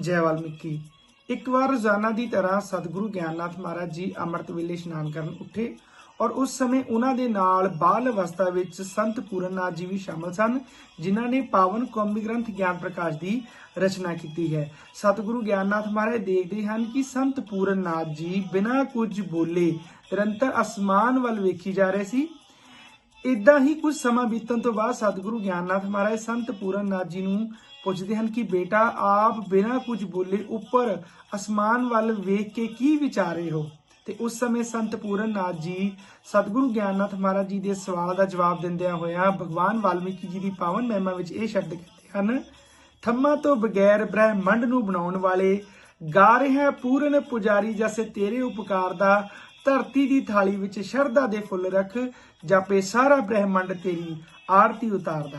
ਜੈ ਵਾਲਮੀਕੀ ਇੱਕ ਵਾਰ ਰੋਜ਼ਾਨਾ ਦੀ ਤਰ੍ਹਾਂ ਸਤਿਗੁਰੂ ਗਿਆਨਨਾਥ ਮਹਾਰਾਜ ਜੀ ਅੰਮ੍ਰਿਤ ਵੇਲੇ ਇਸ਼ਨਾਨ ਕਰਨ ਉੱਠੇ ਔਰ ਉਸ ਸਮੇਂ ਉਹਨਾਂ ਦੇ ਨਾਲ ਬਾਲ ਅਵਸਥਾ ਵਿੱਚ ਸੰਤ ਪੂਰਨਨਾਥ ਜੀ ਵੀ ਸ਼ਾਮਲ ਸਨ, ਜਿਨ੍ਹਾਂ ਨੇ ਪਾਵਨ ਕੌਮੀ ਗ੍ਰੰਥ ਗਿਆਨ ਪ੍ਰਕਾਸ਼ ਦੀ ਰਚਨਾ ਕੀਤੀ ਹੈ। ਸਤਿਗੁਰੂ ਗਿਆਨਨਾਥ ਮਹਾਰਾਜ ਦੇਖਦੇ ਹਨ ਕਿ ਸੰਤ ਪੂਰਨਨਾਥ ਜੀ ਬਿਨਾਂ ਕੁਝ ਬੋਲੇ ਨਿਰੰਤਰ ਅਸਮਾਨ ਵੱਲ ਵੇਖੀ ਜਾ ਰਹੇ ਸੀ। ਇਦਾਂ ਹੀ ਕੁਝ ਸਮਾਂ ਬੀਤਣ ਤੋਂ ਬਾਅਦ ਸਤਿਗੁਰੂ ਗਿਆਨਨਾਥ ਮਹਾਰਾਜ ਸੰਤ ਪੂਰਨਨਾਥ ਜੀ ਨੂੰ ਪੁੱਛਦੇ ਹਨ ਕਿ ਬੇਟਾ, ਆਪ ਬਿਨਾਂ ਕੁਝ ਬੋਲੇ ਉੱਪਰ ਅਸਮਾਨ ਵੱਲ ਵੇਖ ਕੇ ਕੀ ਵਿਚਾਰੇ ਹੋ? ਤੇ ਉਸ ਸਮੇਂ ਸੰਤ ਪੂਰਨਨਾਥ ਜੀ ਸਤਿਗੁਰੂ ਗਿਆਨਨਾਥ ਮਹਾਰਾਜ ਜੀ ਦੇ ਸਵਾਲ ਦਾ ਜਵਾਬ ਦਿੰਦਿਆਂ ਹੋਇਆਂ ਭਗਵਾਨ ਵਾਲਮੀਕੀ ਜੀ ਦੀ ਪਾਵਨ ਮਹਿਮਾ ਵਿੱਚ ਇਹ ਸ਼ਬਦ ਕਹਿੰਦੇ ਹਨ ਥੰਮਾ ਤੋਂ ਬਗੈਰ ਬ੍ਰਹਿਮੰਡ ਨੂੰ ਬਣਾਉਣ ਵਾਲੇ ਗਾ ਰਿਹਾ ਪੂਰਨ ਪੁਜਾਰੀ ਜਸੇ ਤੇਰੇ ਉਪਕਾਰ ਦਾ ਧਰਤੀ ਦੀ ਥਾਲੀ ਵਿੱਚ ਸ਼ਰਧਾ ਦੇ ਫੁੱਲ ਰੱਖ ਜਾਪੇ ਸਾਰਾ ਬ੍ਰਹਿਮੰਡ ਤੇਰੀ ਆਰਤੀ ਉਤਾਰਦਾ।